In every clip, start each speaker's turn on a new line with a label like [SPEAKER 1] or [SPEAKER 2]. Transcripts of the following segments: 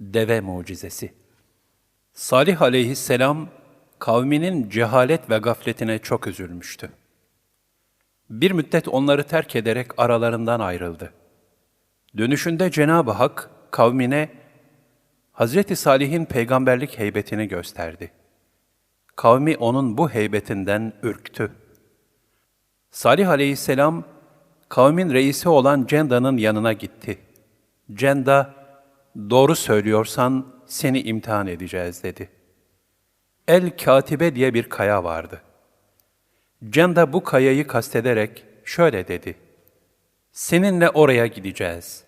[SPEAKER 1] Deve mucizesi. Salih aleyhisselam kavminin cehalet ve gafletine çok üzülmüştü. Bir müddet onları terk ederek aralarından ayrıldı. Dönüşünde Cenab-ı Hak kavmine Hazreti Salih'in peygamberlik heybetini gösterdi. Kavmi onun bu heybetinden ürktü. Salih aleyhisselam kavmin reisi olan Cenda'nın yanına gitti. Cenda, doğru söylüyorsan seni imtihan edeceğiz dedi. El Katibe diye bir kaya vardı. Cenda bu kayayı kastederek şöyle dedi. Seninle oraya gideceğiz.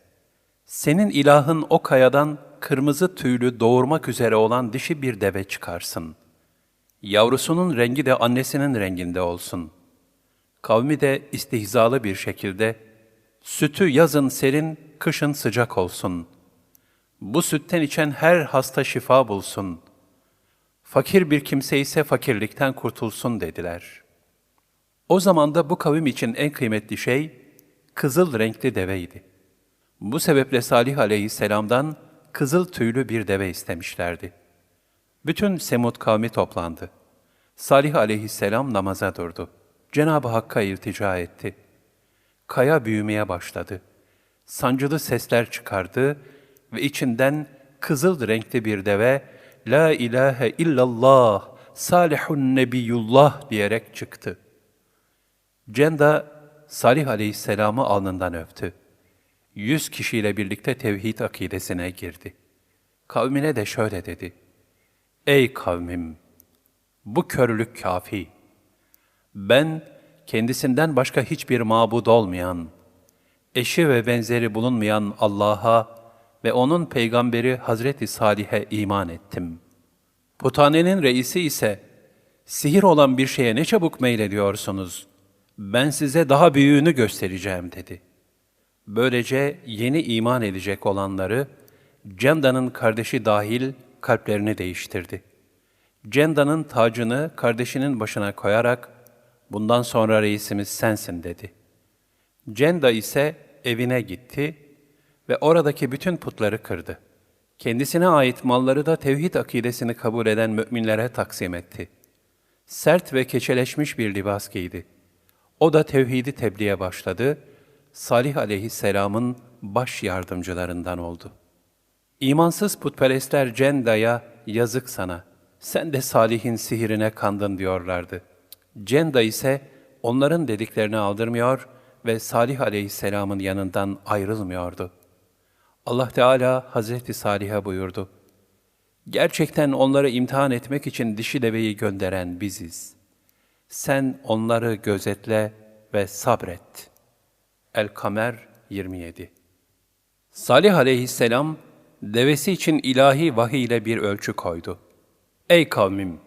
[SPEAKER 1] Senin ilahın o kayadan kırmızı tüylü doğurmak üzere olan dişi bir deve çıkarsın. Yavrusunun rengi de annesinin renginde olsun. Kavmi de istihzalı bir şekilde, sütü yazın serin, kışın sıcak olsun. Bu sütten içen her hasta şifa bulsun. Fakir bir kimse ise fakirlikten kurtulsun dediler. O zaman da bu kavim için en kıymetli şey, kızıl renkli deveydi. Bu sebeple Salih aleyhisselamdan kızıl tüylü bir deve istemişlerdi. Bütün Semud kavmi toplandı. Salih aleyhisselam namaza durdu. Cenab-ı Hakk'a iltica etti. Kaya büyümeye başladı. Sancılı sesler çıkardı ve içinden kızıl renkli bir deve La ilahe illallah, salihun nebiyullah diyerek çıktı. Cenda Salih aleyhisselamı alnından öptü. Yüz kişiyle birlikte tevhid akidesine girdi. Kavmine de şöyle dedi. Ey kavmim! Bu körlük kafi. Ben kendisinden başka hiçbir mabud olmayan, eşi ve benzeri bulunmayan Allah'a ve onun peygamberi Hazreti Salih'e iman ettim. Putanenin reisi ise, sihir olan bir şeye ne çabuk meylediyorsunuz? Ben size daha büyüğünü göstereceğim dedi. Böylece yeni iman edecek olanları, Cenda'nın kardeşi dahil kalplerini değiştirdi. Cenda'nın tacını kardeşinin başına koyarak, bundan sonra reisimiz sensin dedi. Cenda ise evine gitti ve oradaki bütün putları kırdı. Kendisine ait malları da tevhid akidesini kabul eden müminlere taksim etti. Sert ve keçeleşmiş bir libas giydi. O da tevhidi tebliğe başladı. Salih aleyhisselamın baş yardımcılarından oldu. İmansız putperestler Cenda'ya yazık sana, sen de Salih'in sihirine kandın diyorlardı. Cenda ise onların dediklerini aldırmıyor ve Salih aleyhisselamın yanından ayrılmıyordu. Allah Teala Hazreti Salih'e buyurdu. Gerçekten onları imtihan etmek için dişi deveyi gönderen biziz. Sen onları gözetle ve sabret. El-Kamer 27 Salih aleyhisselam, devesi için ilahi vahiy ile bir ölçü koydu. Ey kavmim!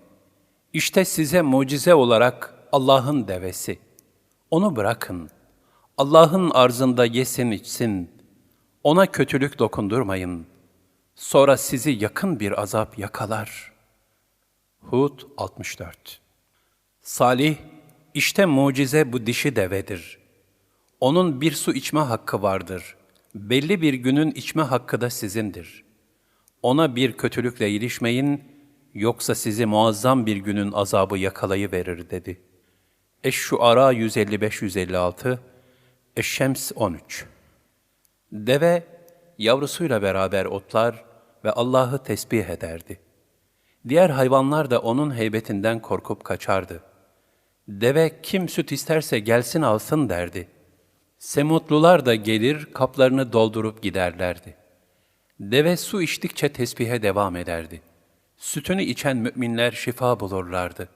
[SPEAKER 1] İşte size mucize olarak Allah'ın devesi. Onu bırakın. Allah'ın arzında yesin içsin. Ona kötülük dokundurmayın. Sonra sizi yakın bir azap yakalar. Hud 64 Salih, işte mucize bu dişi devedir. Onun bir su içme hakkı vardır. Belli bir günün içme hakkı da sizindir. Ona bir kötülükle ilişmeyin, yoksa sizi muazzam bir günün azabı yakalayıverir dedi. Eş-Şuara 155-156, Eş-Şems 13 Deve, yavrusuyla beraber otlar ve Allah'ı tesbih ederdi. Diğer hayvanlar da onun heybetinden korkup kaçardı. Deve kim süt isterse gelsin alsın derdi. Semutlular da gelir kaplarını doldurup giderlerdi. Deve su içtikçe tesbihe devam ederdi. Sütünü içen müminler şifa bulurlardı.